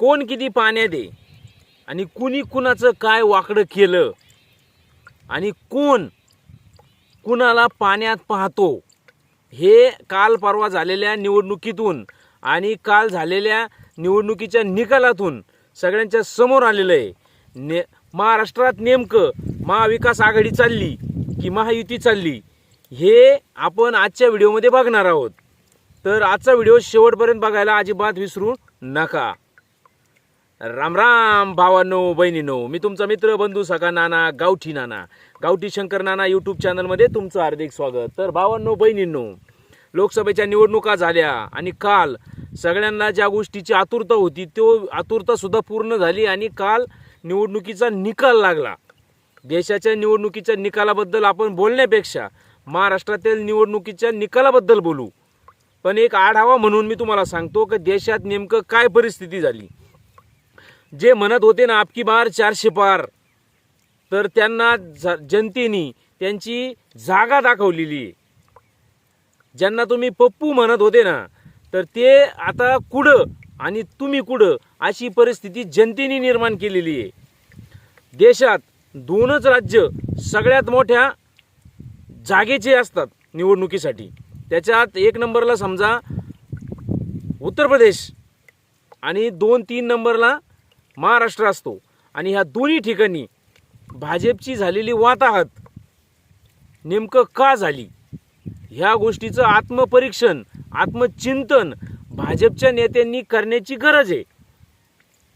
कोण किती पाण्यात आहे आणि कुणी कुणाचं काय वाकडं केलं? आणि कोण कुणाला पाण्यात पाहतो? हे काल परवा झालेल्या निवडणुकीतून आणि काल झालेल्या निवडणुकीच्या निकालातून सगळ्यांच्या समोर आलेलं आहे. ने महाराष्ट्रात नेमकं महाविकास आघाडी चालली की महायुती चालली हे आपण आजच्या व्हिडिओमध्ये बघणार आहोत. तर आजचा व्हिडिओ शेवटपर्यंत बघायला अजिबात विसरू नका. राम राम भावांनो बहिणीनो मी तुमचा मित्र बंधू सका नाना गावठी नाना गावठी शंकर नाना यूट्यूब चॅनलमध्ये तुमचं हार्दिक स्वागत. तर भावांनो बहिणींनो लोकसभेच्या निवडणुका झाल्या आणि काल सगळ्यांना ज्या गोष्टीची आतुरता होती तो आतुरता सुद्धा पूर्ण झाली आणि काल निवडणुकीचा निकाल लागला. देशाच्या निवडणुकीच्या निकालाबद्दल आपण बोलण्यापेक्षा महाराष्ट्रातील निवडणुकीच्या निकालाबद्दल बोलू. पण एक आढावा म्हणून मी तुम्हाला सांगतो की देशात नेमकं काय परिस्थिती झाली. जे म्हणत होते ना आपकी बार चारशे पार तर त्यांना ज- जनतेनी त्यांची जागा दाखवलेली. आहे ज्यांना तुम्ही पप्पू म्हणत होते ना तर ते आता कुठं आणि तुम्ही कुठं अशी परिस्थिती जनतेने निर्माण केलेली आहे. देशात दोनच राज्य सगळ्यात मोठ्या जागेचे असतात निवडणुकीसाठी. त्याच्यात एक नंबरला समजा उत्तर प्रदेश आणि दोन तीन नंबरला महाराष्ट्र असतो. आणि ह्या दोन्ही ठिकाणी भाजपची झालेली वाताहत नेमकं का झाली? ह्या गोष्टीचं आत्मपरीक्षण आत्मचिंतन भाजपच्या नेत्यांनी करण्याची गरज आहे.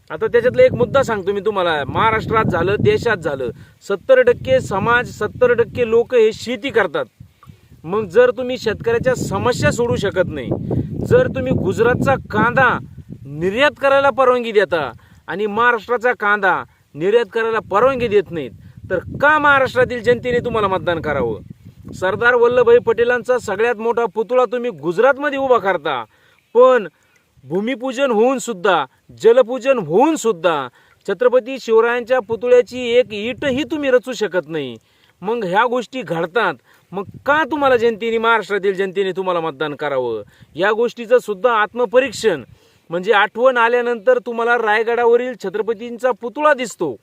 आता त्याच्यातला एक मुद्दा सांगतो मी तुम्हाला. महाराष्ट्रात झालं देशात झालं. सत्तर टक्के समाज सत्तर टक्के लोक हे शेती करतात. मग जर तुम्ही शेतकऱ्याच्या समस्या सोडू शकत नाही जर तुम्ही गुजरातचा कांदा निर्यात करायला परवानगी देता आणि महाराष्ट्राचा कांदा निर्यात करायला परवानगी देत नाहीत. तर का महाराष्ट्रातील जनतेने तुम्हाला मतदान करावं? सरदार वल्लभभाई पटेलांचा सगळ्यात मोठा पुतळा तुम्ही गुजरातमध्ये उभा करता. पण भूमिपूजन होऊन सुद्धा जलपूजन होऊन सुद्धा छत्रपती शिवरायांच्या पुतळ्याची एक ईटही तुम्ही रचू शकत नाही. मग ह्या गोष्टी घडतात. मग का तुम्हाला जनतेने महाराष्ट्रातील जनतेने तुम्हाला मतदान करावं? या गोष्टीचं सुद्धा आत्मपरीक्षण. म्हणजे आठवण आल्यानंतर तुम्हाला रायगडावरील छत्रपतींचा पुतळा दिसतो.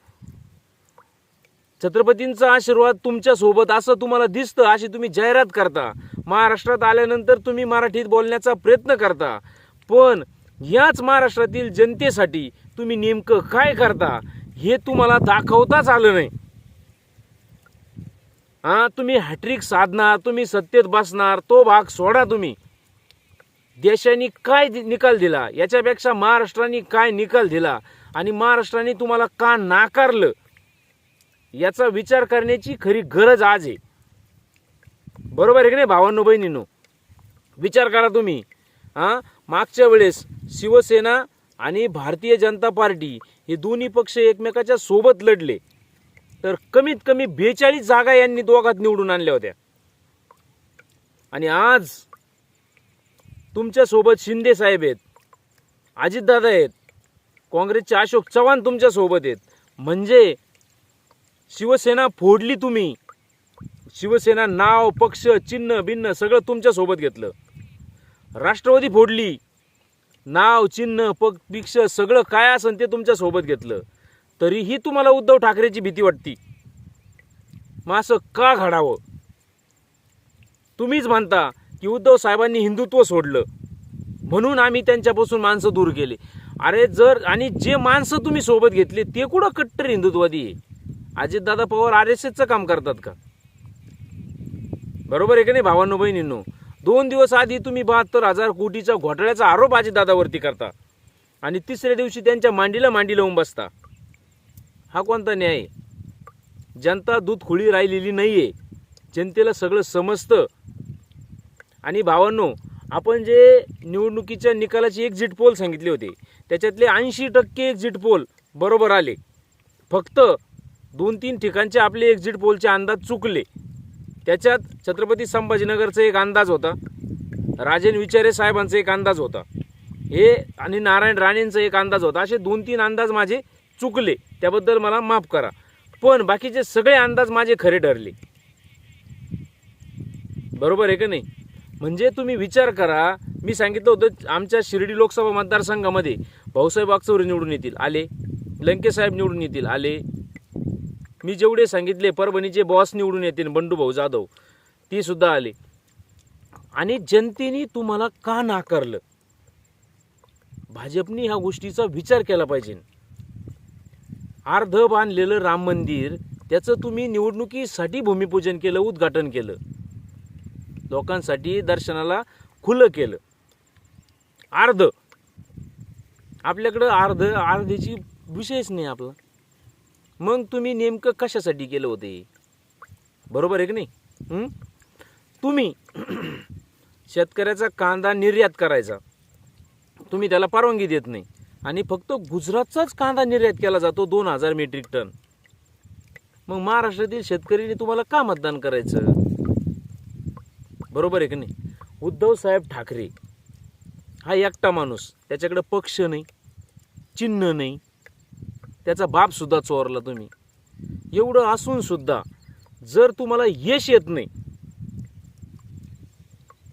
छत्रपतींचा आशीर्वाद तुमच्यासोबत असं तुम्हाला दिसतं अशी तुम्ही जाहिरात करता. महाराष्ट्रात आल्यानंतर तुम्ही मराठीत बोलण्याचा प्रयत्न करता. पण याच महाराष्ट्रातील जनतेसाठी तुम्ही नेमकं काय करता हे तुम्हाला दाखवताच आलं नाही. हा तुम्ही हॅट्रिक साधणार तुम्ही सत्तेत बसणार तो भाग सोडा तुम्ही. देशाने काय दि- निकाल दिला? याच्यापेक्षा महाराष्ट्राने काय निकाल दिला? आणि महाराष्ट्राने तुम्हाला का नाकारलं? याचा विचार करण्याची खरी गरज आज आहे. बरोबर आहे की नाही भावांनो बहिणीनो? विचार करा तुम्ही. हां? मागच्या वेळेस शिवसेना आणि भारतीय जनता पार्टी हे दोन्ही पक्ष एकमेकाच्या सोबत लढले. तर कमीत कमी बेचाळीस जागा यांनी दोघात निवडून आणल्या होत्या. आणि आज तुमच्यासोबत शिंदे साहेब आहेत अजितदादा आहेत काँग्रेसचे अशोक चव्हाण तुमच्यासोबत आहेत. म्हणजे शिवसेना फोडली तुम्ही. शिवसेना नाव पक्ष चिन्ह भिन्न सगळं तुमच्यासोबत घेतलं. राष्ट्रवादी फोडली. नाव चिन्ह पक पक्ष सगळं काय असेल ते तुमच्यासोबत घेतलं. तरीही तुम्हाला उद्धव ठाकरेची भीती वाटती. मग असं का घडावं? तुम्हीच म्हणता की उद्धव साहेबांनी हिंदुत्व सोडलं. म्हणून आम्ही त्यांच्यापासून माणसं दूर केले. अरे जर आणि जे माणसं तुम्ही सोबत घेतले ते कुठं कट्टर हिंदुत्ववादी आहे? अजितदादा पवार आर एस एसचं काम करतात का? बरोबर आहे का नाही भावांनो बहिणींनो? दोन दिवस आधी तुम्ही बहात्तर हजार कोटीचा घोटाळ्याचा आरोप अजितदादावरती करता. आणि तिसऱ्या दिवशी त्यांच्या मांडीला मांडी लावून बसता. हा कोणता न्याय जनता दूध खुळी राहिलेली नाही आहे जनतेला सगळं समजतं. आणि भावांनो आपण जे निवडणुकीच्या निकालाची एक्झिट पोल सांगितले होते त्याच्यातले ऐंशी टक्के एक्झिट पोल बरोबर आले. फक्त दोन तीन ठिकाणचे आपले एक्झिट पोलचे अंदाज चुकले. त्याच्यात छत्रपती संभाजीनगरचा एक अंदाज होता राजेन विचारे साहेबांचा एक अंदाज होता हे आणि नारायण राणेंचा एक अंदाज होता. असे दोन तीन अंदाज माझे चुकले. त्याबद्दल मला माफ करा. पण बाकीचे सगळे अंदाज माझे खरे ठरले. बरोबर आहे का नाही? म्हणजे तुम्ही विचार करा. मी सांगितलं होतं आमच्या शिर्डी लोकसभा मतदारसंघामध्ये भाऊसाहेब वागचौरे निवडून येतील आले. लंकेसाहेब निवडून येतील आले. मी जेवढे सांगितले परभणीचे बॉस निवडून येतील बंडूभाऊ जाधव ती सुद्धा आले. आणि जनतेने तुम्हाला का नाकारलं? भाजपनी ह्या गोष्टीचा विचार केला पाहिजे. अर्ध बांधलेलं राम मंदिर त्याचं तुम्ही निवडणुकीसाठी भूमिपूजन केलं उद्घाटन केलं. लोकांसाठी दर्शनाला खुलं केलं. अर्ध आपल्याकडं अर्ध अर्धेची विषयच नाही आपला. मग तुम्ही नेमकं कशासाठी केलं होते? बरोबर आहे की नाही? तुम्ही शेतकऱ्याचा कांदा निर्यात करायचा. तुम्ही त्याला परवानगी देत नाही. आणि फक्त गुजरातचाच कांदा निर्यात केला जातो दोन हजार मेट्रिक टन. मग महाराष्ट्रातील शेतकरीने तुम्हाला का मतदान करायचं? बरोबर आहे की नाही? उद्धव साहेब ठाकरे हा एकटा माणूस. त्याच्याकडे पक्ष नाही चिन्ह नाही. त्याचा बापसुद्धा चोरला तुम्ही. एवढं असून सुद्धा जर तुम्हाला यश येत नाही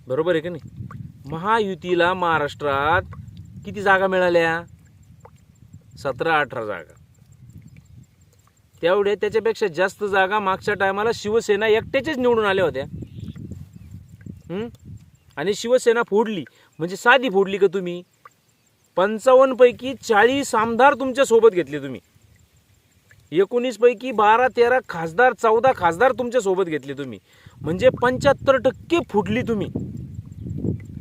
बरोबर आहे की नाही? महायुतीला महाराष्ट्रात किती जागा मिळाल्या? सतरा अठरा जागा. तेवढ्या त्याच्यापेक्षा जास्त जागा मागच्या टायमाला शिवसेना एकट्याच्याच निवडून आल्या होत्या. आणि शिवसेना फोडली. म्हणजे साधी फोडली का तुम्ही? पंचावन्नपैकी चाळीस आमदार तुमच्यासोबत घेतले तुम्ही. एकोणीसपैकी बारा तेरा खासदार चौदा खासदार तुमच्यासोबत घेतले तुम्ही. म्हणजे पंच्याहत्तर टक्के फुटली तुम्ही.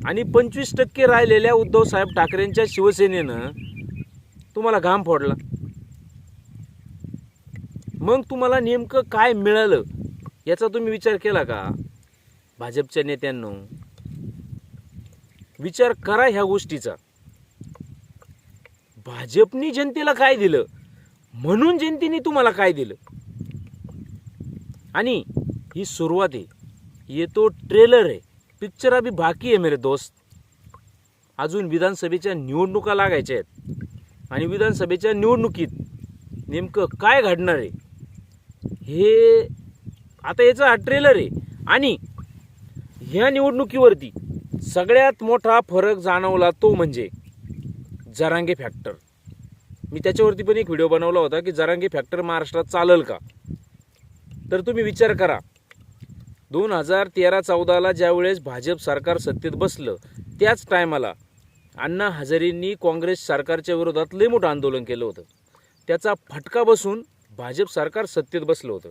आणि पंचवीस टक्के राहिलेल्या उद्धव साहेब ठाकरेंच्या शिवसेनेनं तुम्हाला घाम फोडला. मग तुम्हाला नेमकं काय मिळालं? याचा तुम्ही विचार केला का? भाजपच्या नेत्यांनो विचार करा ह्या गोष्टीचा. भाजपनी जनतेला काय दिलं? म्हणून जनतेने तुम्हाला काय दिलं? आणि ही सुरुवात आहे. ये तो ट्रेलर आहे. पिक्चर अभी बाकी आहे मेरे दोस्त. अजून विधानसभेच्या निवडणुका लागायच्या आहेत. आणि विधानसभेच्या निवडणुकीत नेमकं काय घडणार आहे? हे आता याचा हा ट्रेलर आहे. आणि ह्या निवडणुकीवरती सगळ्यात मोठा फरक जाणवला तो म्हणजे जरांगे फॅक्टर. मी त्याच्यावरती पण एक व्हिडिओ बनवला होता की जरांगे फॅक्टर महाराष्ट्रात चालेल का? तर तुम्ही विचार करा. दोन हजार तेरा चौदाला ज्यावेळेस भाजप सरकार सत्तेत बसलं त्याच टायमाला अण्णा हजारेंनी काँग्रेस सरकारच्या विरोधात लय मोठं आंदोलन केलं होतं. त्याचा फटका बसून भाजप सरकार सत्तेत बसलं होतं.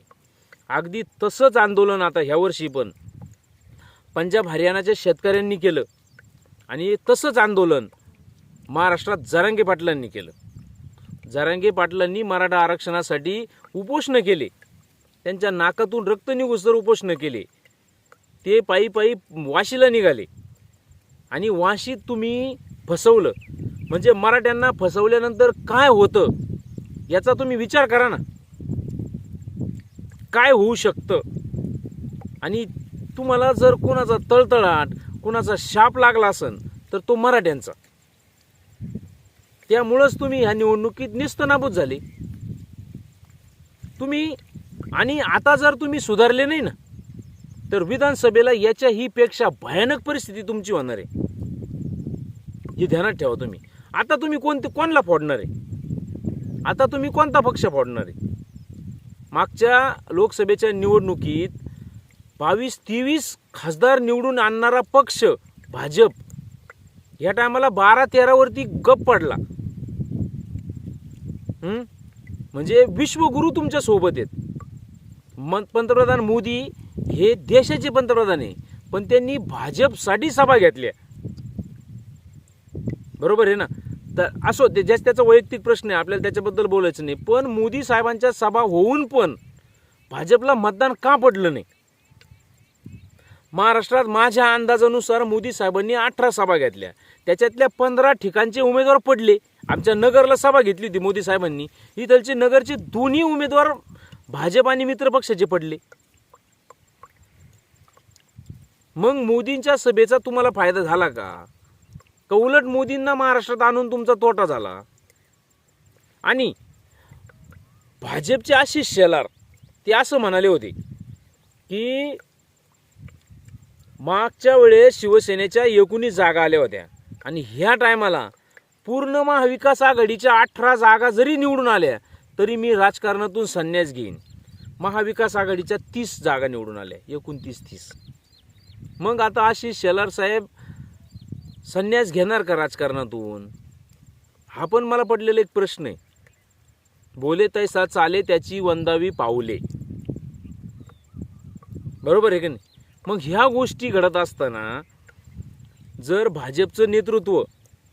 अगदी तसंच आंदोलन आता ह्या वर्षी पण पंजाब हरियाणाच्या शेतकऱ्यांनी केलं आणि तसंच आंदोलन महाराष्ट्रात जरांगे पाटलांनी केलं. जरांगे पाटलांनी मराठा आरक्षणासाठी उपोषणं केले. त्यांच्या नाकातून रक्त निघुसर उपोषणं केले. ते पायी पायी वाशीला निघाले. आणि वाशीत तुम्ही फसवलं. म्हणजे मराठ्यांना फसवल्यानंतर काय होतं याचा तुम्ही विचार करा ना. काय होऊ शकतं? आणि तुम्हाला जर कोणाचा तळतळाट कोणाचा शाप लागला असन तर तो मराठ्यांचा. त्यामुळंच तुम्ही ह्या निवडणुकीत निस्तनाबूत झाले. तुम्ही आणि आता जर तुम्ही सुधारले नाही ना तर विधानसभेला याच्याही पेक्षा भयानक परिस्थिती तुमची होणार आहे. हे ध्यानात ठेवा तुम्ही. आता तुम्ही कोणते कोणला फोडणार आहे? आता तुम्ही कोणता पक्ष फोडणार आहे? मागच्या लोकसभेच्या निवडणुकीत बावीस तेवीस खासदार निवडून आणणारा पक्ष भाजप. या टायमाला बारा तेरावरती गप पडला. म्हणजे विश्वगुरु तुमच्यासोबत आहेत. मन पंतप्रधान मोदी हे देशाचे पंतप्रधान आहे. पण त्यांनी भाजपसाठी सभा घेतल्या. बरोबर आहे ना? तर असो ते ज्याच त्याचा वैयक्तिक प्रश्न आहे. आपल्याला त्याच्याबद्दल बोलायचं नाही. पण मोदी साहेबांच्या सभा होऊन पण भाजपला मतदान का पडलं नाही? महाराष्ट्रात माझ्या अंदाजानुसार मोदी साहेबांनी अठरा सभा घेतल्या. त्याच्यातल्या पंधरा ठिकाणचे उमेदवार पडले. आमच्या नगरला सभा घेतली होती मोदी साहेबांनी. इथलचे नगरचे दोन्ही उमेदवार भाजप आणि मित्र पक्षाचे पडले. मग मोदींच्या सभेचा तुम्हाला फायदा झाला का? का उलट मोदींना महाराष्ट्रात आणून तुमचा तोटा झाला? आणि भाजपचे आशिष शेलार ते असं म्हणाले होते की मागच्या वेळेस शिवसेनेच्या एकोणीस जागा आल्या होत्या. आणि ह्या टायमाला पूर्ण महाविकास आघाडीच्या अठरा जागा जरी निवडून आल्या तरी मी राजकारणातून संन्यास घेईन. महाविकास आघाडीच्या तीस जागा निवडून आल्या एकोणतीस तीस. मग आता अशी शेलार साहेब संन्यास घेणार का राजकारणातून? हा पण मला पडलेला एक प्रश्न आहे. बोले तैसा चाले त्याची वंदावी पाऊले. बरोबर आहे का नाही? मग ह्या गोष्टी घडत असताना जर भाजपचं नेतृत्व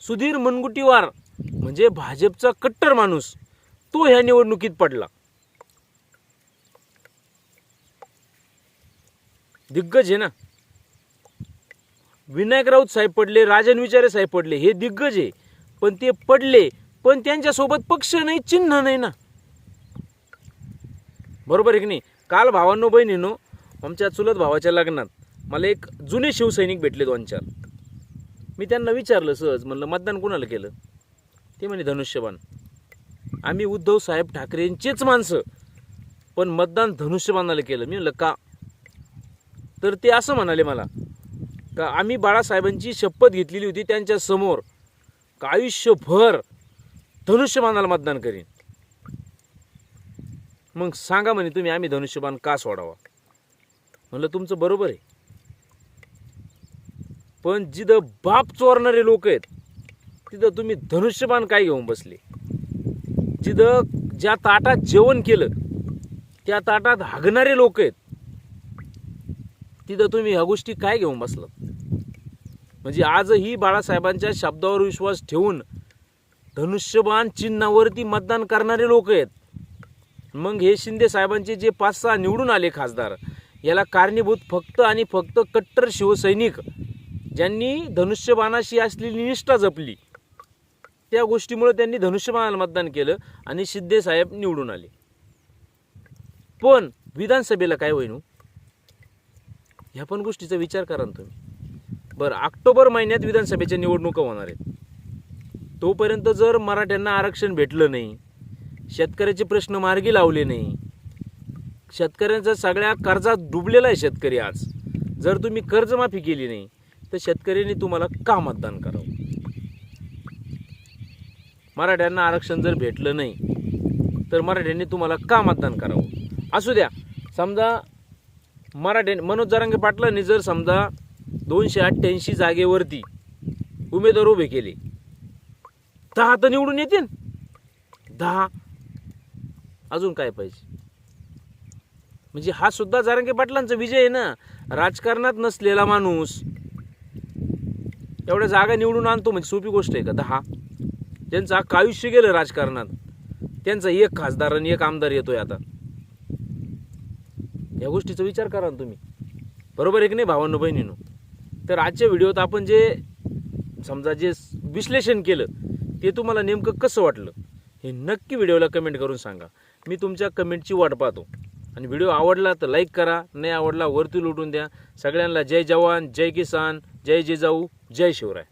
सुधीर मुनगुटीवार म्हणजे भाजपचा कट्टर माणूस तो ह्या निवडणुकीत पडला. दिग्गज आहे ना? विनायक राऊत साहेब पडले राजन विचारे साहेब पडले हे दिग्गज आहे. पण ते पडले पण त्यांच्यासोबत पक्ष नाही चिन्ह नाही ना. बरोबर आहे की नाही? काल भावांनो बहिणीनो आमच्या चुलत भावाच्या लग्नात मला एक जुने शिवसैनिक भेटले दोन चार. मी त्यांना विचारलं सहज म्हणलं मतदान कोणाला केलं? ते म्हणे धनुष्यबाण. आम्ही उद्धव साहेब ठाकरेंचेच माणसं. पण मतदान धनुष्यबाणाला केलं. मी म्हणलं का? तर ते असं म्हणाले मला का आम्ही बाळासाहेबांची शपथ घेतलेली होती त्यांच्यासमोर का आयुष्यभर धनुष्यबाणाला मतदान करीन? मग सांगा म्हणे तुम्ही आम्ही धनुष्यबाण का सोडावा? म्हणलं तुमचं बरोबर आहे. पण जिथं बाप चोरणारे लोक आहेत तिथं तुम्ही धनुष्यबाण काय घेऊन बसले? जिथं ज्या ताटात जेवण केलं त्या ताटात हागणारे लोक आहेत तिथं तुम्ही ह्या गोष्टी काय घेऊन बसलात? म्हणजे आजही बाळासाहेबांच्या शब्दावर विश्वास ठेवून धनुष्यबाण चिन्हावरती मतदान करणारे लोक आहेत. मग हे शिंदे साहेबांचे जे पाच सहा निवडून आले खासदार याला कारणीभूत फक्त आणि फक्त कट्टर शिवसैनिक ज्यांनी धनुष्यबाणाशी असलेली निष्ठा जपली. त्या गोष्टीमुळे त्यांनी धनुष्यबाणाला मतदान केलं आणि सिद्धेसाहेब निवडून आले. पण विधानसभेला काय होईन? ह्या पण गोष्टीचा विचार करा ना तुम्ही. बरं ऑक्टोबर महिन्यात विधानसभेच्या निवडणुका होणार आहेत. तोपर्यंत जर मराठ्यांना आरक्षण भेटलं नाही शेतकऱ्याचे प्रश्न मार्गी लावले नाही शेतकऱ्यांचा सगळ्या कर्जात डुबलेला आहे शेतकरी आज. जर तुम्ही कर्जमाफी केली नाही तर शेतकऱ्यांनी तुम्हाला का मतदान करावं? मराठ्यांना आरक्षण जर भेटलं नाही तर मराठ्यांनी तुम्हाला का मतदान करावं? असू द्या समजा मराठ्यां मनोज जरांगे पाटलांनी जर समजा दोनशे अठ्ठ्याऐंशी जागेवरती उमेदवार उभे केले दहा तर निवडून येतील. दहा अजून काय पाहिजे? म्हणजे हा सुद्धा जारंगे पाटलांचा विजय आहे ना? राजकारणात नसलेला माणूस एवढ्या जागा निवडून आणतो म्हणजे सोपी गोष्ट आहे का? दहा ज्यांचं अख्खं आयुष्य गेलं राजकारणात त्यांचा एक खासदार आणि एक आमदार येतोय आता. या गोष्टीचा विचार करा ना तुम्ही. बरोबर आहे की नाही भावांनो बहिणीनो? तर आजच्या व्हिडिओत आपण जे समजा जे विश्लेषण केलं ते तुम्हाला नेमकं कसं वाटलं हे नक्की व्हिडिओला कमेंट करून सांगा. मी तुमच्या कमेंटची वाट पाहतो. आणि व्हिडिओ आवडला तर लाईक करा नाही आवडला वरती लुटून द्या. सगळ्यांना जय जवान जय किसान जय जिजाऊ जय शिवराय.